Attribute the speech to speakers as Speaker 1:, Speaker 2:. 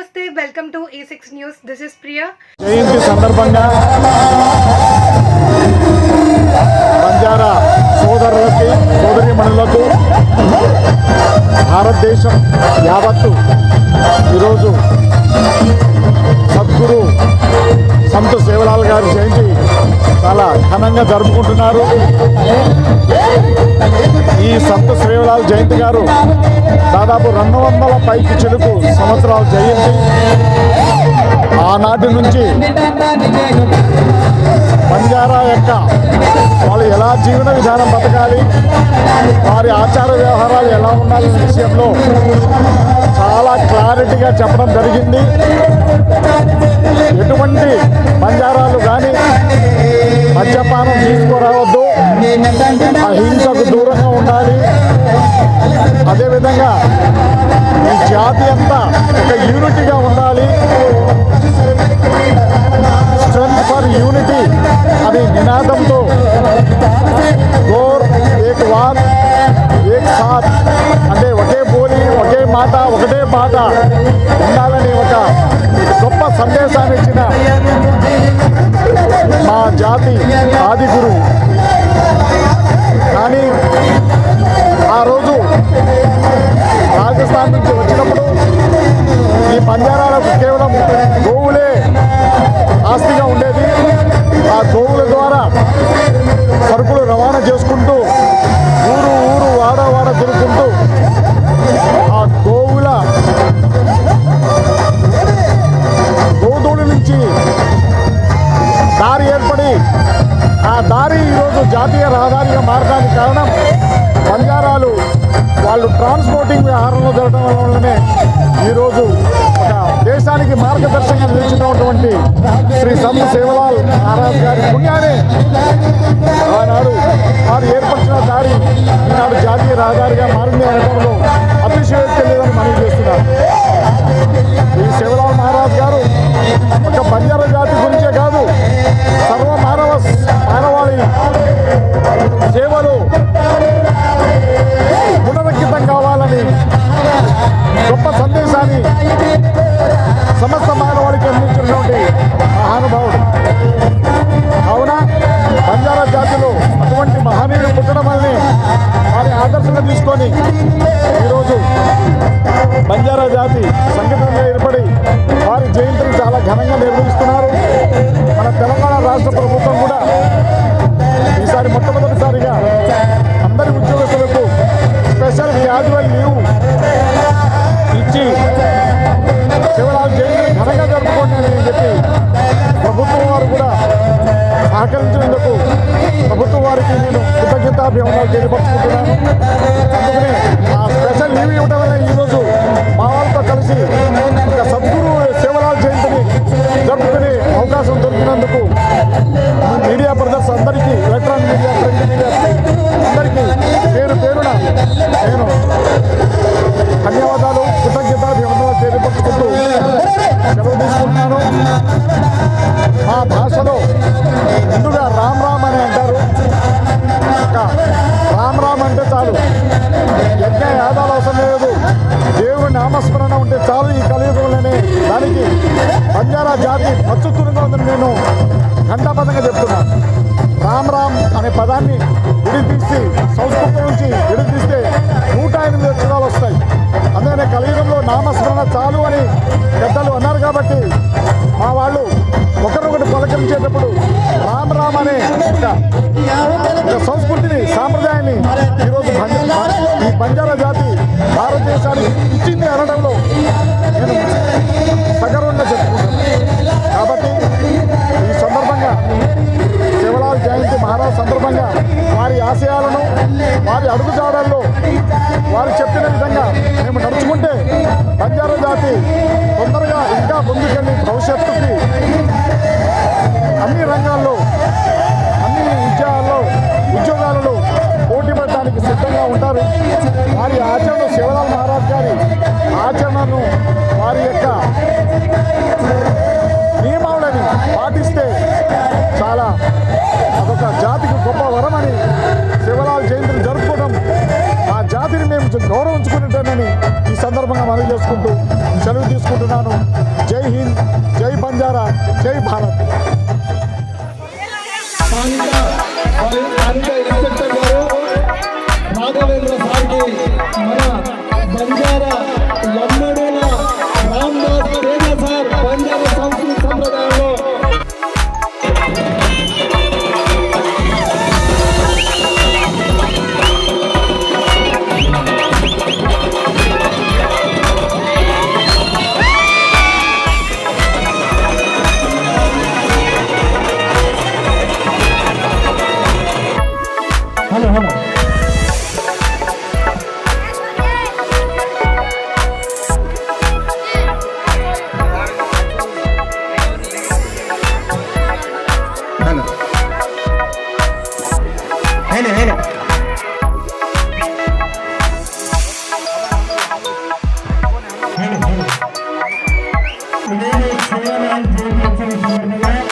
Speaker 1: నమస్తే welcome to A six news this is Priya
Speaker 2: జయంతి సందర్భంగా బంజారా సోదరులకి సోదరిమణులకు భారతదేశం యావత్తు ఈరోజు సద్గురు సంత సేవలాల్ గారి జయంతి చాలా ఘనంగా జరుపుకుంటున్నారు. ఈ సంత సేవలాల్ జయంతి గారు దాదాపు రెండు వందల పైకి చెలుకు సంవత్సరాల జయంతి ఆనాటి నుంచి బంజారా యొక్క వాళ్ళు ఎలా జీవన విధానం బతకాలి వారి ఆచార వ్యవహారాలు ఎలా ఉండాలనే విషయంలో చాలా క్లారిటీగా చెప్పడం జరిగింది. ఎటువంటి బంజారాలు కానీ మద్యపానం తీసుకురావద్దు అదేవిధంగా ఈ జాతి అంతా ఒక యూనిటీగా ఉండాలి. స్ట్రెంత్ ఫర్ యూనిటీ అనే నినాదంతో. గోర్ ఏక్ వార్ ఏక్ సాత్. అంటే ఒకే బోలి ఒకే మాట ఒకటే పాట ఉండాలని ఒక గొప్ప సందేశాన్ని ఇచ్చిన మా జాతి ఆది దారి ఈరోజు జాతీయ రహదారిగా మారడానికి కారణం బంజారాలు. వాళ్ళు ట్రాన్స్పోర్టింగ్ వ్యవహారంలో జరగడం వల్లనే ఈరోజు ఒక దేశానికి మార్గదర్శకంగా నిలిచినటువంటి శ్రీ సంత సేవలాల్ మహారాజ్ గారి పుణ్యాన్ని ఆనాడు వారు ఏర్పరిచిన దారి ఈనాడు జాతీయ రహదారిగా మారింది అనడంలో అతిశయోక్తి లేదని మనం చేస్తున్నారు ఈ సేవలాల్ మహారాజ్ గారు ఒక బంజారా జాతి మహానుభావుడు. కావున బంజారా జాతిలో అటువంటి మహనీయులు పుట్టడం వల్లనే వారి ఆదర్శంగా తీసుకొని ఈరోజు బంజారా జాతి సంఘటనగా ఏర్పడి వారి జయంతిని చాలా ఘనంగా నిర్వహిస్తున్నారు. మన తెలంగాణ రాష్ట్ర ప్రభుత్వం కూడా ఈసారి మొట్టమొదటిసారిగా అందరి ఉద్యోగస్తులకు స్పెషల్ యాన్యువల్ లీవ్ ఇచ్చి శివరాజు జయంతిని ఘనంగా జరుపుకోండి అని చెప్పి సహకరించినందుకు ప్రభుత్వం వారికి నేను కృతజ్ఞతాభివందనాలు తెలియపరుచుకుంటున్నాను. అందుకనే ఆ స్పెషల్ లీవ్ ఇవ్వడం వల్ల ఈరోజు మా వాళ్ళతో కలిసి ఒక సద్గురు శివరాజ్ జయంతిని జరుపుకునే అవకాశం దొరికినందుకు నామస్మరణ ఉంటే చాలు ఈ కలియుగంలోనే దానికి బంజారా జాతి పచ్చుతురుగా ఉందని నేను ఘంటాపథంగా చెప్తున్నాను. రామ్ రామ్ అనే పదాన్ని విడితీసి సంస్కృతం నుంచి విడితీస్తే నూట ఎనిమిది అక్షరాలు వస్తాయి. అందుకనే కలియుగంలో నామస్మరణ చాలు అని పెద్దలు అన్నారు కాబట్టి మా వాళ్ళు ఒకరినొకటి పలకరించేటప్పుడు రామ్ రామ్ అనే ఒక సంస్కృతిని సాంప్రదాయాన్ని ఈరోజు ఈ బంజారా జాతి భారతదేశానికి ఇచ్చింది అనడంలో నేను సగర్వంగా చెప్పుకుంటాను కాబట్టి ఈ సందర్భంగా శివలాల్ జయంతి మహారాజ్ సందర్భంగా వారి ఆశయాలను వారి అడుగుజాడల్లో వారు చెప్పిన విధంగా మేము నడుచుకుంటే బంజారా జాతి తొందరగా ఇంకా ముందుకెళ్ళి భవిష్యత్తు వారి ఆచరణ శివలాల్ మహారాజ్ గారి ఆచరణను వారి యొక్క నియమావళిని పాటిస్తే చాలా అదొక జాతికి గొప్ప వరమని శివరాల్ జయంతిని జరుపుకోవడం ఆ జాతిని మేము కొంచెం ఈ సందర్భంగా మనం చేసుకుంటూ సెలవు తీసుకుంటున్నాను. జై హింద్ జై బంజారా జై భారత్.
Speaker 3: రాఘవేంద్ర సార్కి మన బంజారా
Speaker 4: I know, I.